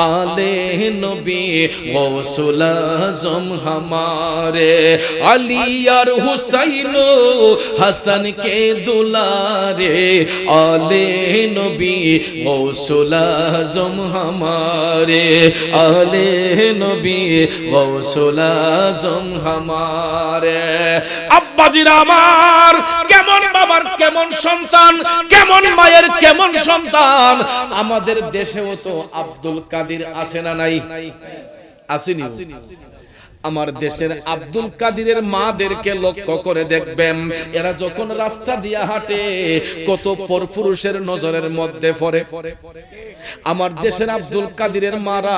आले नबी गौसुल आजम हमारे अली और हुसैन हसन के दुलारे आले नबी गौसुल आजम हमारे आले नबी गौसुल आजम हमारे আব্বাজিরা আমার। কেমন বাবার কেমন সন্তান, কেমন মায়ের কেমন সন্তান? আমাদের দেশেও তো আব্দুল কাদির আছে না নাই? আসেনি। আমার দেশের আব্দুল কাদিরের মাদেরকে লক্ষ্য করে দেখবেন, এরা যখন রাস্তা দিয়া হাঁটে, কত পরপুরুষের নজরের মধ্যে পড়ে। আমার দেশের আব্দুল কাদিরের মারা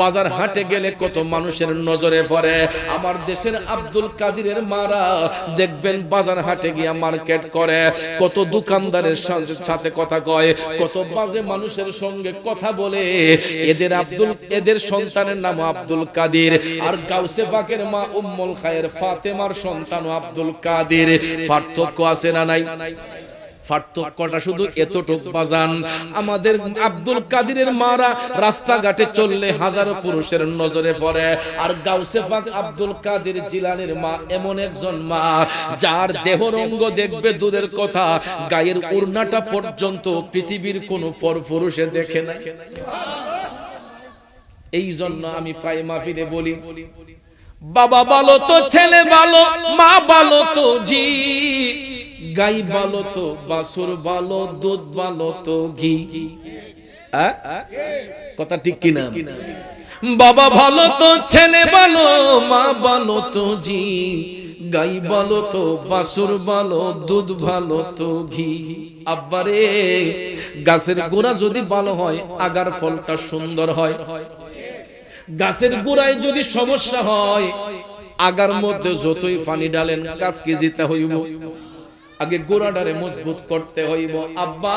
বাজার হাটে গেলে কত মানুষের নজরে পড়ে। আমার দেশের আব্দুল কাদিরের মারা দেখবেন বাজার হাটে গিয়া মার্কেট করে। কত দোকানদারের সাথে কথা কয় কত বাজে মানুষের সঙ্গে কথা বলে। এদের আব্দুল এদের সন্তানের নাম আব্দুল কাদির। আর গাউসে পাকের মা উম্মুল খায়ের ফাতেমার সন্তান আব্দুল কাদির। পার্থক্য আছে না নাই? পার্থক্যটা শুধু এতটুক বাজান। আমাদের আব্দুল কাদিরের মারা রাস্তাঘাটে চললে হাজারো পুরুষের নজরে পড়ে। আর গাউসে পাক আব্দুল কাদের জিলানের মা এমন একজন মা যার দেহরঙ্গ দেখবে দূরের কথা। গায়ের উড়নাটা পর্যন্ত পৃথিবীর কোনো পর পুরুষে দেখে না এই জন্য আমি প্রায় মাহফিলে বলি বাবা ভালো তো ছেলে ভালো মা ভালো তো জি গাই ভালো তো, বাসুর ভালো, দুধ ভালো তো, ঘি? কথা ঠিক কিনা? বাবা ভালো তো, ছেলে ভালো, মা ভালো তো, জি। গাই ভালো তো, বাসুর ভালো, দুধ ভালো তো, ঘি। আব্বারে গাছের গোড়া যদি ভালো হয়, আগার ফলটা সুন্দর হয়। গাছের গোড়ায় যদি সমস্যা হয়, আগার মধ্যে যতই পানি ডালেন গাছকে জিতে হইব। আগে গোড়াটারে মজবুত করতে হইব। আব্বা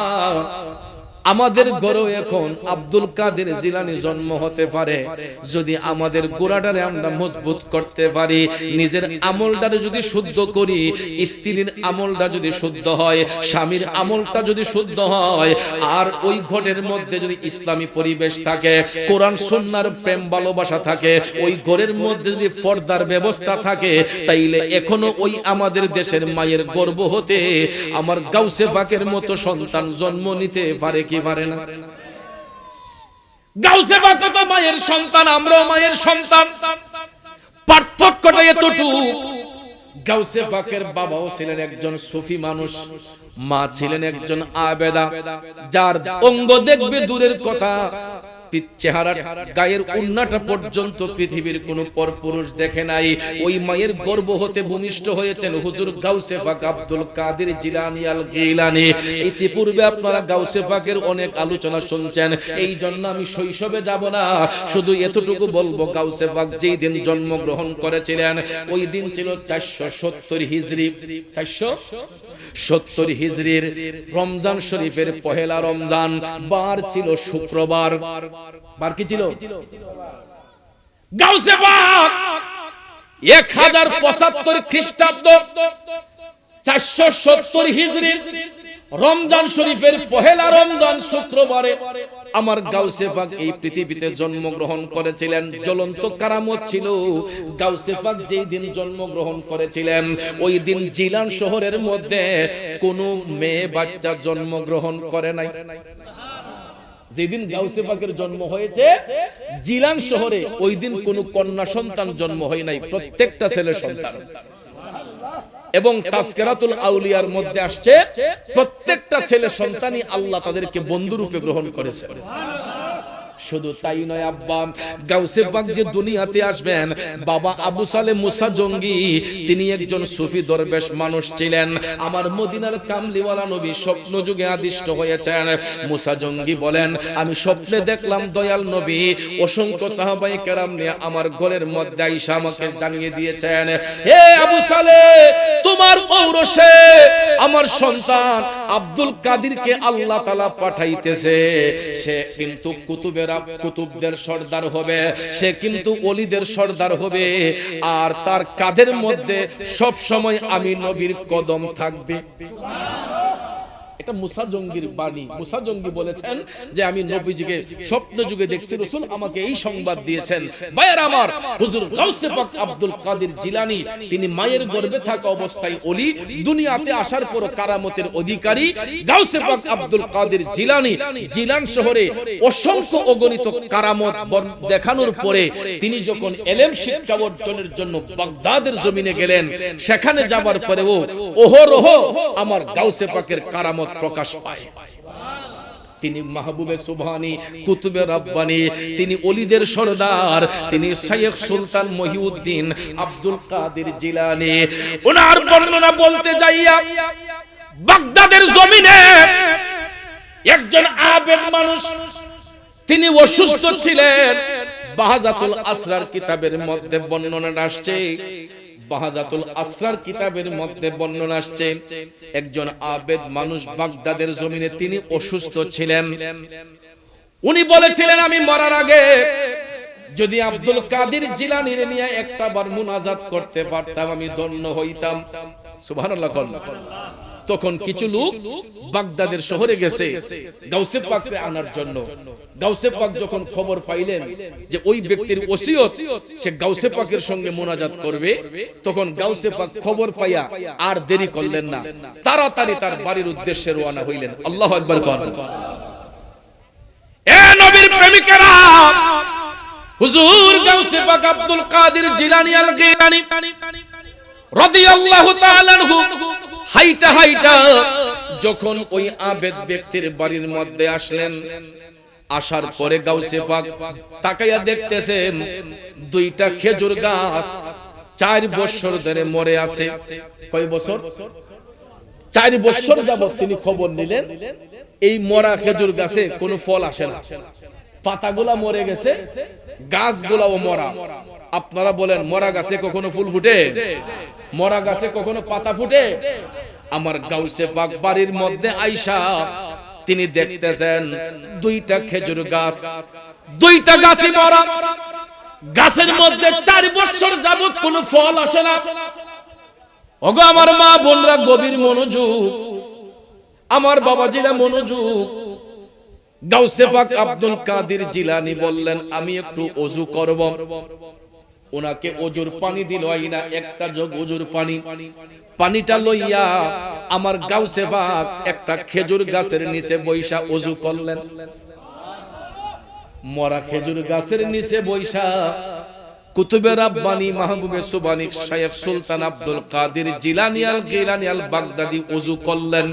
আমাদের গড়েও এখন আব্দুল কাদের জিলানি জন্ম হতে পারে। যদি আমাদের গোড়াটারে আমরা মজবুত করতে পারি নিজের আমলটারে যদি শুদ্ধ করি স্ত্রীর আমলটা যদি শুদ্ধ হয় স্বামীর আমলটা যদি শুদ্ধ হয় আর ওই ঘরের মধ্যে যদি ইসলামী পরিবেশ থাকে কোরআন সন্ন্যার প্রেম ভালোবাসা থাকে ওই ঘরের মধ্যে যদি পর্দার ব্যবস্থা থাকে তাইলে এখনও ওই আমাদের দেশের মায়ের গর্ব হতে আমার গাউসে পাকের মতো সন্তান জন্ম নিতে পারে কি পারে না? গাউসে পাক তো মায়ের সন্তান, আমরাও মায়ের সন্তান। পার্থক্যটা এতটুকু। গাউসে পাকের বাবাও ছিলেন একজন সুফি মানুষ, মা ছিলেন একজন আবেদা, যার অঙ্গ দেখবে দূরের কথা। চেহারা গায়ের উন্নাটা পর্যন্ত পৃথিবীর কোন পরপুরুষ দেখে নাই। ওই মায়ের গর্ভ হতে ভূমিষ্ঠ হয়েছেন হুজুর গাউসে পাক আব্দুল কাদের জিলানি আল গিলানি। ইতিপূর্বে আপনারা গাউসে পাকের অনেক আলোচনা শুনছেন। এই জন্য আমি শৈশবে যাব না। শুধু এতটুকু বলব, গাউসে পাক যেই দিন জন্মগ্রহণ করেছিলেন, ওই দিন ছিল চারশো সত্তর হিজরি। চারশো? সত্তর হিজরির রমজান শরীফের পহেলা রমজান বার ছিল শুক্রবার। বার কি ছিল? এক হাজার পঁচাত্তর খ্রিস্টাব্দ চারশো সত্তর হিজরির রমজান শরীফের পহেলা রমজান শুক্রবারে আমার গাউসে পাক এই পৃথিবীতে জন্মগ্রহণ করেছিলেন। জ্বলন্ত কারামত ছিল। গাউসে পাক যেই দিন জন্মগ্রহণ করেছিলেন ওই দিন জিলান শহরের মধ্যে কোনো মেয়ে বাচ্চা জন্মগ্রহণ করে নাই। যেদিন গাউসে পাকের জন্ম হয়েছে জিলান শহরে ওই দিন কোনো কন্যা সন্তান জন্ম হয় নাই। প্রত্যেকটা ছেলে সন্তান। এবং তাসকেরাতুল আউলিয়ার মধ্যে আসছে প্রত্যেকটা ছেলে সন্তানই আল্লাহ তাদেরকে বন্ধুরূপে গ্রহণ করেছে। শুধু তাই নয়, আব্বা, গাউসে পাক যে দুনিয়াতে আসবেন, বাবা আবু সালে মুসা জঙ্গি, তিনি একজন সুফি দরবেশ মানুষ ছিলেন। আমার মদিনার কামলিওয়ালা নবী স্বপ্ন যুগে আদিষ্ট হয়েছেন। মুসা জঙ্গি বলেন, আমি স্বপ্নে দেখলাম দয়াল নবী, অসংখ্য সাহাবাই কেরাম নিয়ে আমার ঘরের মধ্যে আইসা আমাকে জানিয়ে দিয়েছেন, হে আবু সালে, তোমার ঔরসে আমার সন্তান আব্দুল কাদিরকে আল্লাহ তালা পাঠাইতেছে। সে কিন্তু কুতুবের কুতুবদের সর্দার হবে, সে কিন্তু অলিদের সর্দার হবে। আর তার কাদের মধ্যে সব সময় আমি নবীর কদম থাকবে? এটা মুসা জঙ্গির বাণী। মুসা জঙ্গি বলেছেন যে আমি নবীজিকে স্বপ্ন যুগে দেখছি রসুল আমাকে এই সংবাদ দিয়েছেন। ভাইয়ের আমার হুজুর গাউসে পাক আব্দুল কাদের জিলানি তিনি মায়ের গর্ভে থাকা অবস্থায় অলি দুনিয়াতে আসার পর কারামতের অধিকারী গাউসে পাক আব্দুল কাদের জিলানি। জিলান। শহরে অসংখ্য অগণিত কারামত দেখানোর পরে তিনি যখন এলেম শিক্ষা অর্জনের জন্য বাগদাদের জমিনে গেলেন। সেখানে যাবার পরেও ওহরহ আমার গাউসে পাকের কারামত প্রকাশ পায়। তিনি মাহবুবে সুবহানি কুতুবে রব্বানি তিনি অলিদের সরদার তিনি শাইখ সুলতান মহিউদ্দিন আব্দুল কাদের জিলানি। ওনার বর্ণনা বলতে যাইয়া বাগদাদের জমিনে একজন আবেদ মানুষ তিনি অসুস্থ ছিলেন। বাহাজাতুল আসরার কিতাবের মধ্যে বর্ণনা আসছে। বাহাজাতুল আসরার কিতাবের মধ্যে বর্ণনা আসছে, একজন আবেদ মানুষ বাগদাদের জমিনে তিনি অসুস্থ ছিলেন। উনি বলেছিলেন, আমি মরার আগে যদি আব্দুল কাদির জিলানির নিয়ে একটা বার মুনাজাত করতে পারতাম, আমি ধন্য হইতাম। সুবহানাল্লাহ তখন কিছু লোক বাগদাদের শহরে গেছে। গাউসে পাককে আনার জন্য। গাউসে পাক যখন খবর পাইলেন যে ওই ব্যক্তির ওসিয়ত, সে গাউসে পাকের সঙ্গে মোনাজাত করবে, তখন গাউসে পাক খবর পাইয়া আর দেরি করলেন না। তাড়াতাড়ি তার বাড়ির উদ্দেশ্যে রওনা হইলেন। আল্লাহ একবার কর এ নবীর প্রেমিকেরা, হুজুর গাউসে পাক আব্দুল কাদের জিলানী আল গিলানী রাদিয়াল্লাহু তাআলা আনহু হাইটা হাইটা যখন ওই আবেদ ব্যক্তির বাড়ির মধ্যে আসলেন, আসার পরে গাউসে পাক তাকাইয়া দেখতেছেন দুইটা খেজুর গাছ চার বছর ধরে মরে আছে। কয় বছর? চার বছর যাবত তিনি খবর নিলেন, এই মরা খেজুর গাছে কোনো ফল আসে না। পাতাগুলা মরে গেছে, গাছগুলাও মরা। আপনারা বলেন, মরা গাছে কখনো ফুল ফুটে? মরা গাছে কখনো পাতা ফুটে? আমার গাউসে পাক বাড়ির মধ্যে আইসা তিনি দেখতেছেন দুইটা খেজুর গাছ। দুইটা গাছই মরা। গাছের মধ্যে চার বছর যাবত কোনো ফল আসে না। ওগো আমার মা বোনরা গভীর মনোযোগ। আমার বাবাজিরা মনোযোগ। গাউসে পাক আব্দুল কাদের জিলানি বললেন, আমি একটু অজু করব। ওনাকে অজুর পানি দিল একটা জগ অজুর পানি। পানিটা লইয়া আমার গাউসে পাক একটা খেজুর গাছের নিচে বৈশা অজু করলেন। মরা খেজুর গাছের নিচে বৈশা কুতুবে রাব্বানি মাহবুবে সুবানি শাইখ সুলতান আব্দুল কাদের জিলানি আল গিলানি আল বাগদাদি ওযু করলেন।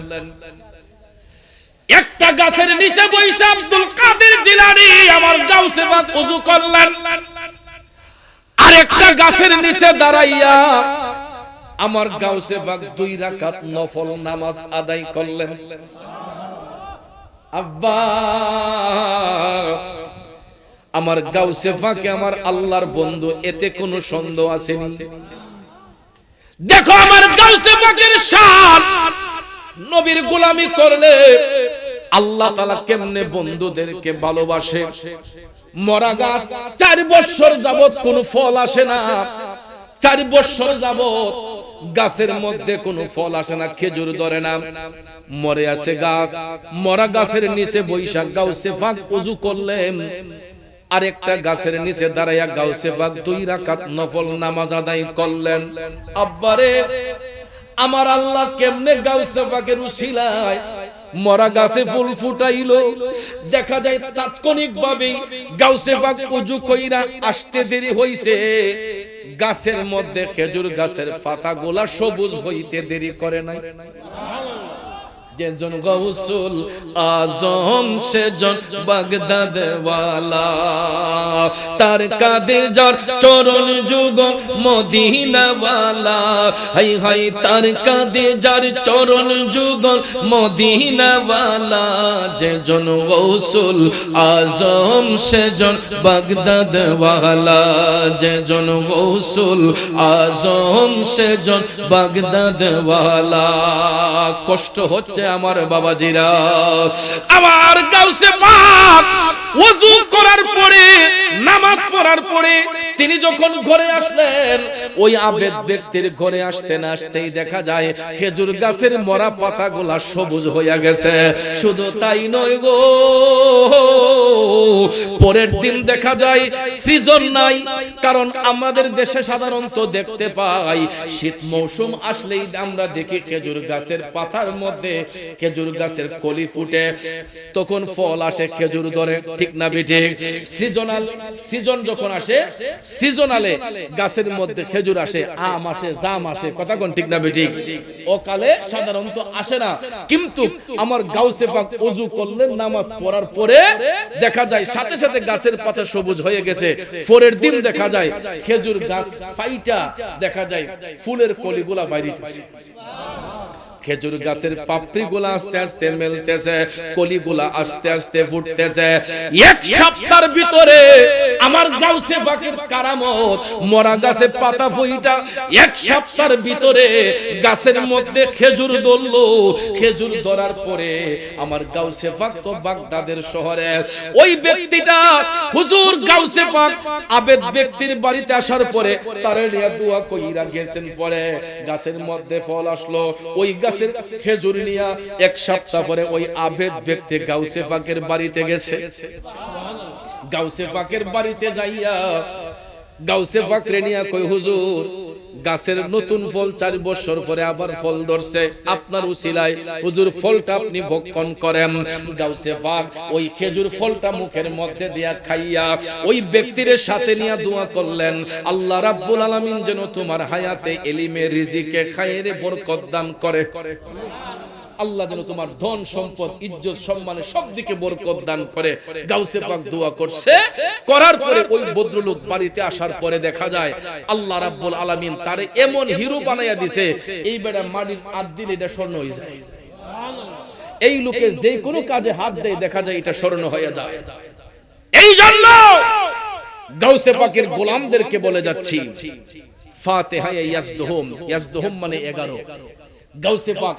একটা গাছের নিচে বইসা আব্দুল কাদের জিলানি আমার গাউসে বাদ ওযু করলেন। গাছের নিচে দাঁড়াইয়া আমার গাউসে বাগ দুই রাকাত নফল নামাজ আদায় করলেন। আব্বা, আমার গাউসে ফাঁকে আমার আল্লাহর বন্ধু, এতে কোনো সন্দেহ আসেনি। দেখো আমার গাউসে পাকের শান নবীর গোলামি করলে আল্লাহ তালা কেমনে বন্ধুদেরকে ভালোবাসে? মরা গাছ, চার বছর যাবত কোনো ফল আসে না। চার বছর যাবত গাছের মধ্যে কোনো ফল আসে না, খেজুর ধরে না। মরে আছে গাছ, মরা গাছের নিচে বৈশাখ গাউসে ফাঁক উজু করলেন। আরেকটা গাছের নিচে দাঁড়াইয়া গাউসে পাক দুই রাকাত নফল নামাজ আদায় করলেন। আব্বারে, আমার আল্লাহ কেমনে গাউসে পাকের উশিলায় মরা গাছে ফুল ফুটাইল। দেখা যায় তাৎক্ষণিক ভাবে গাউসে পাক উজু কইরা আসতে দেরি হইছে। গাছের মধ্যে খেজুর গাছের পাতা গোলা সবুজ হইতে দেরি করে নাই। যেজন গৌসুল আজম সেজন বাগদাদ তার কাদে যার চরণ যুগ মদিনা ওয়ালা হাই হাই, তার কাদে যার চরণ যুগ মদিনা ওয়ালা যেজন গৌসুল আজম সেজন বাগদাদ ওয়ালা যেজন গৌসুল আজম সেজন বাগদাদ ওয়ালা কষ্ট হচ্ছে আমার বাবাজিরা। আমার কাউসে পাক ওযু করার পরে নামাজ পড়ার পরে তিনি যখন ঘরে আসলেন, ওই আবেদ ব্যক্তির ঘরে আসতে না আসতেই দেখা যায়, খেজুর গাছের মরা পাতাগুলা সবুজ হইয়া গেছে। শুধু তাই নয় গো, পরের দিন দেখা যায়, সৃজন নাই, কারণ আমাদের দেশে সাধারণত দেখতে পাই, শীত মৌসুম আসলেই আমরা দেখি খেজুর গাছের পাতার মধ্যে খেজুর গাছের কলি ফুটে, তখন ফল আসে, খেজুর ধরে, ঠিক না বেঠিক? সিজনাল সিজন যখন আসে সিজনালে গাছের মধ্যে খেজুর আসে আম আসে জাম আসে কথা কোন ঠিক না বেঠিক? অকালে সাধারণত আসে না। কিন্তু আমার গাউসে পাক ওযু করলেন নামাজ পড়ার পরে দেখা যায় সাথে সাথে গাছের পাতা সবুজ হয়ে গেছে। পরের দিন দেখা যায় খেজুর গাছ ফাইটা দেখা যায় ফুলের কলিগুলা বাইরিতেছে খেজুর গাছের পাপড়ি গুলা আস্তে আস্তে মেলতেছে কলি গুলা আস্তে আস্তে ফুটতেছে। এক সপ্তাহের ভিতরে আমার গাউসে পাখির কারামত, মরা গাছে পাতা ফুইটা এক সপ্তাহের ভিতরে গাছের মধ্যে খেজুর ধরলো। খেজুর ধরার পরে আমার গাউসে পাক তো বাগদাদের শহরে ওই ব্যক্তিটা হুজুর গাউসে পাক আবেদ ব্যক্তির বাড়িতে আসার পরে তারে দোয়া কইরা গেছেন পরে গাছের মধ্যে ফল আসলো। ওই গাছের খেজুর নিয়া এক সপ্তাহ পরে ওই আবেদ ব্যক্তি গাউসে পাকের বাড়িতে গেছে। গাউসে পাকের বাড়িতে যাইয়া গাউসে পাক নিয়া কই হুজুর গাছের নতুন ফল চার বছর পরে আবার ফল ধরছে। আপনার উচিলায় হুজুর ফলটা আপনি ভক্ষণ করেন। গাউসে পাক ওই খেজুর ফলটা মুখের মধ্যে দিয়া খাইয়া ওই ব্যক্তির সাথে নিয়ে দোয়া করলেন। আল্লাহ রাব্বুল আলামিন যেন তোমার হায়াতে এলিমে রিজিকে খায়রে বরকত দান করে। আল্লাহ যেন তোমার ধন, সম্পদ, ইজ্জত, সম্মানে সব দিকে বরকত দান করে। গাউসে পাক দোয়া করছে। করার পরে ওই ভদ্রলোক বাড়িতে আসার পরে দেখা যায়, আল্লাহ রাব্বুল আলামিন তারে এমন হিরো বানাইয়া দিছে, এই বেড়া মাটির আদ দিলে এটা স্বর্ণ হয়ে যায়। এই লোকে যে কোনো কাজে হাত দেয়, দেখা যায় এটা স্বর্ণ হয়ে যায়। এই জন্য গাউসে পাকের গোলামদেরকে বলে যাচ্ছি ফাতেহা ইয়াজদুহুম ইয়াজদুহুম মানে 11 গাউসে পাক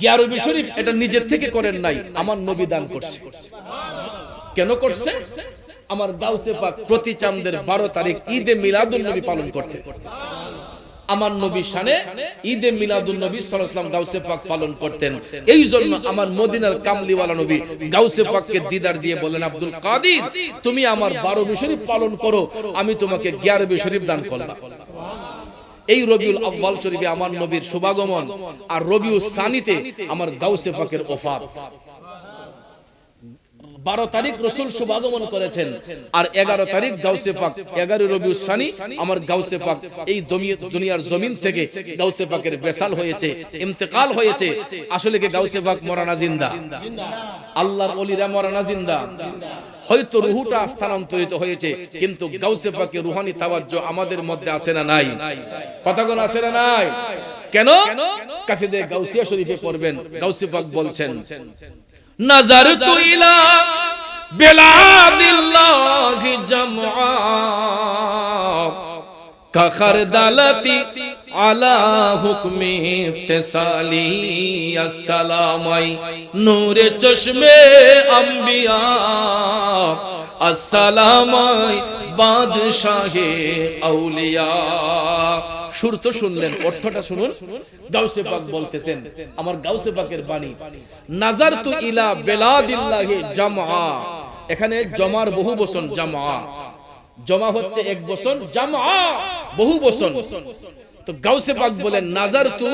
গিয়ারবি শরীফ এটা নিজের থেকে করেন নাই আমার নবী দান করছে। কেন করছে? আমার গাউসে পাক প্রতি চাঁদের বারো তারিখ ঈদে মিলাদুল নবী পালন করতে আমার নবী শানে ঈদে মিলাদুল নবী সাল্লাল্লাহু গাউসে পাক পালন করতেন। এই জন্য আমার মদিনার কামলিওয়ালা নবী গাউসে পাককে দিদার দিয়ে বলেন আব্দুল কাদির তুমি আমার বারো শরীফ পালন করো আমি তোমাকে গিয়ারবি শরীফ দান করলাম। এই রবিউল আব্বাল শরীফে আমার নবীর শুভাগমন আর রবিউল সানিতে আমার গাউসে পাকের ওফাত। বারো তারিখ রসুল শুভাগমন করেছেন আর এগারো তারিখ গাউসে পাক এগারো রবি সানি আমার গাউসে পাক এই দুনিয়ার জমিন থেকে গাউসে পাকের বেসাল হয়েছে, ইন্তেকাল হয়েছে। আসলে কি গাউসে পাক মরানা জিন্দা? আল্লাহর অলিরা মরানা জিন্দা? হয়তো রুহুটা স্থানান্তরিত হয়েছে, কিন্তু গাউসে পাকে রুহানি তাওয়াজ্জ আমাদের মধ্যে আসে না নাই। কথাগুলো আসে না নাই? কেন? কাসিদে গাউসিয়া শরীফে পড়বেন, গাউসে পাক বলছেন, নাজার তু ইলা বিলাদিল্লাহি জামআ। দালাতি আলা হুকমি তেসালি আসসালামাই নূরে চশমে আম্বিয়া, আসসালামাই বাদশাহে আউলিয়া। সুর তো শুনলেন, অর্থটা শুনুন। গাউসে পাক বলতেছেন, আমার গাউসে পাকের বাণী নাজার তু ইলা বেলাদিল্লাহি জামআ। এখানে জমার বহু বচন, জামআ। জমা হচ্ছে এক বচন, জামআ। বহু বসন তো গাউসে পাক বলেন নাজার তু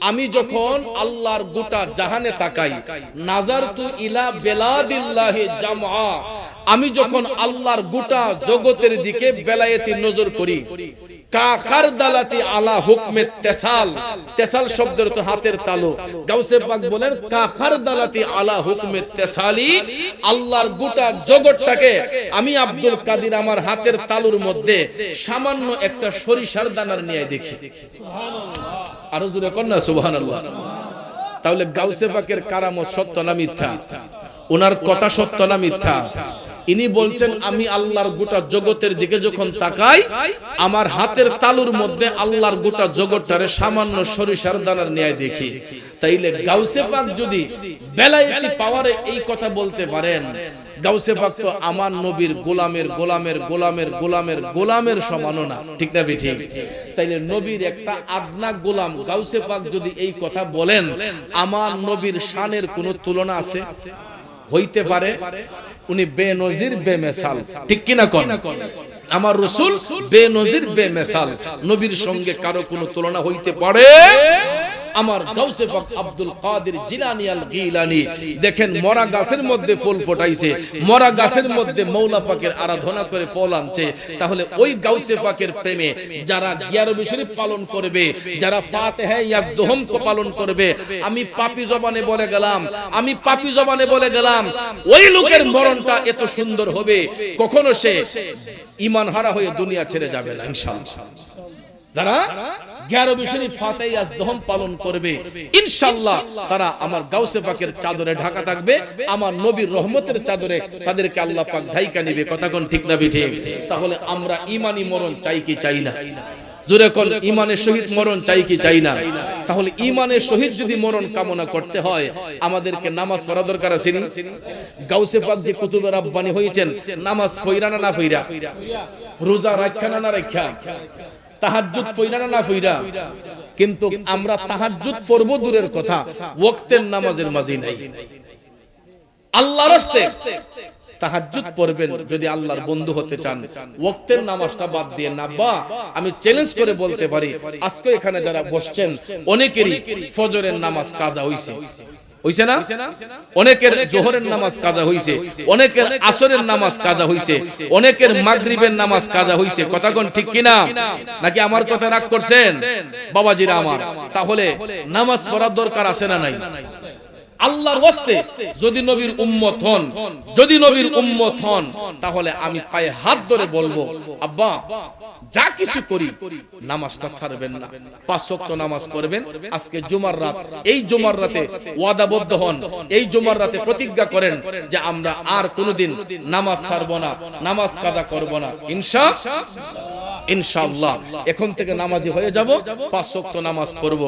আমি যখন আল্লাহর গোটা জাহানে তাকাই নাজার তু ইলা বেলাদিল্লাহি জামআ, আমি যখন আল্লাহর গোটা জগতের দিকে বেলায়েতি নজর করি কাখার দালাতি আলা হুকমে তেসাল। তেসাল তো হাতের বলেন কাখার হুকমে তেসালি। আল্লাহর জগৎটাকে আমি আব্দুল কাদির আমার হাতের তালুর মধ্যে সামান্য একটা সরিষার দানার নিয়ে দেখি। আরও জোরে কন্যা সুবহানাল্লাহ। তাহলে গাউসে পাকের কারামত সত্য না মিথ্যা? ওনার কথা সত্য না মিথ্যা? ইনি বলছেন আমি আল্লাহর গোটা জগতের দিকে যখন তাকাই আমার হাতের তালুর মধ্যে আল্লাহর গোটা জগৎটারে সামান্য সরিষার দানার ন্যায় দেখি। তাইলে গাউসে পাক যদি বেলায়েতি পাওয়ারে এই কথা বলতে পারেন। গাউসে পাক তো আমার নবীর গোলামের গোলামের গোলামের গোলামের গোলামের সমানও না। ঠিক না ঠিক তাইলে নবীর একটা আদনা গোলাম গাউসে পাক যদি এই কথা বলেন আমার নবীর শানের কোনো তুলনা আছে? হইতে পারে উনি বেনজির বেমেসাল। ঠিক কিনা কন? আমার রসুল বেনজির বেমেসাল। নবীর সঙ্গে কারও কোনো তুলনা হইতে পারে? আমার গাউসে পাক আব্দুল কাদের জিলানি আল গিলানি। দেখেন মরা গাছের মধ্যে ফুল ফোটাইছে, মরা গাছের মধ্যে মৌলা পাকের আরাধনা করে ফল আনছে। তাহলে ওই গাউসে পাকের প্রেমে যারা গিয়ারবি শরীফ পালন করবে, যারা ফাতিহা ইয়াজদুহুম পালন করবে, আমি পাপী জবানে বলে গেলাম, আমি পাপী জবানে বলে গেলাম, ওই লোকের মরণটা এত সুন্দর হবে, কখনো সে ইমান হারা হয়ে দুনিয়া ছেড়ে যাবে না, ইনশাআল্লাহ। যারা গ্যারবি শরীফ ফাতাইয়াজ দহন পালন করবে, ইনশাআল্লাহ তারা আমার গাউসে পাকের চাদরে ঢাকা থাকবে, আমার নবীর রহমতের চাদরে তাদেরকে আল্লাহ পাক ঢাইকা নিবে, কথা কোন ঠিক না বিঠে? তাহলে আমরা ইমানি মরণ চাই কি চাই না? জোরে কোন ইমানের শহীদ মরণ চাই কি চাই না? তাহলে ইমানের সহিত যদি মরণ কামনা করতে হয়, আমাদেরকে নামাজ পড়া দরকার আছে? গাউসে পাক যে কুতুবের আব্বানি হয়েছেন, নামাজ ফইরা না না ফইরা? রোজা রাখা না না রাখা? তাহাজ্জুদ ফইরা না ফইরা? কিন্তু আমরা তাহাজ্জুদ পড়ব দূরের কথা, ওয়াক্তের নামাজের মাঝে নাই। আল্লাহর রাস্তে তাহাজ্জুদ পড়বেন যদি আল্লাহর বন্ধু হতে চান। ওয়াক্তের নামাজটা বাদ দিয়ে, না বা, আমি চ্যালেঞ্জ করে বলতে পারি, আজকে এখানে যারা বসছেন, অনেকেরই ফজরের নামাজ কাজা হইছে। হইছে না? অনেকের জোহরের নামাজ কাজা হইছে অনেকের আসরের নামাজ কাজা হইছে অনেকের মাগরিবের নামাজ কাজা হইছে। কথা কোন ঠিক কিনা? নাকি আমার কথা রাগ করছেন? বাবাজিরা আমার তাহলে নামাজ পড়ার দরকার আছে না নাই? আল্লাহর ওয়াস্তে যদি নবীর উম্মত হন, যদি নবীর উম্মত হন, তাহলে আমি পায়ে হাত ধরে বলব, আব্বা, যা কিছু করি, নামাজটা ছাড়বেন না। পাঁচ ওয়াক্ত নামাজ পড়বেন, আজকে জুমার রাত, এই জুমার রাতে ওয়াদাবদ্ধ হন, এই জুমার রাতে প্রতিজ্ঞা করেন যে আমরা আর কোনোদিন নামাজ ছাড়বো না, নামাজ কাজা করব না। ইনশা, ইনশাআল্লাহ, এখন থেকে নামাজি হয়ে যাব, পাঁচ ওয়াক্ত নামাজ পড়ব।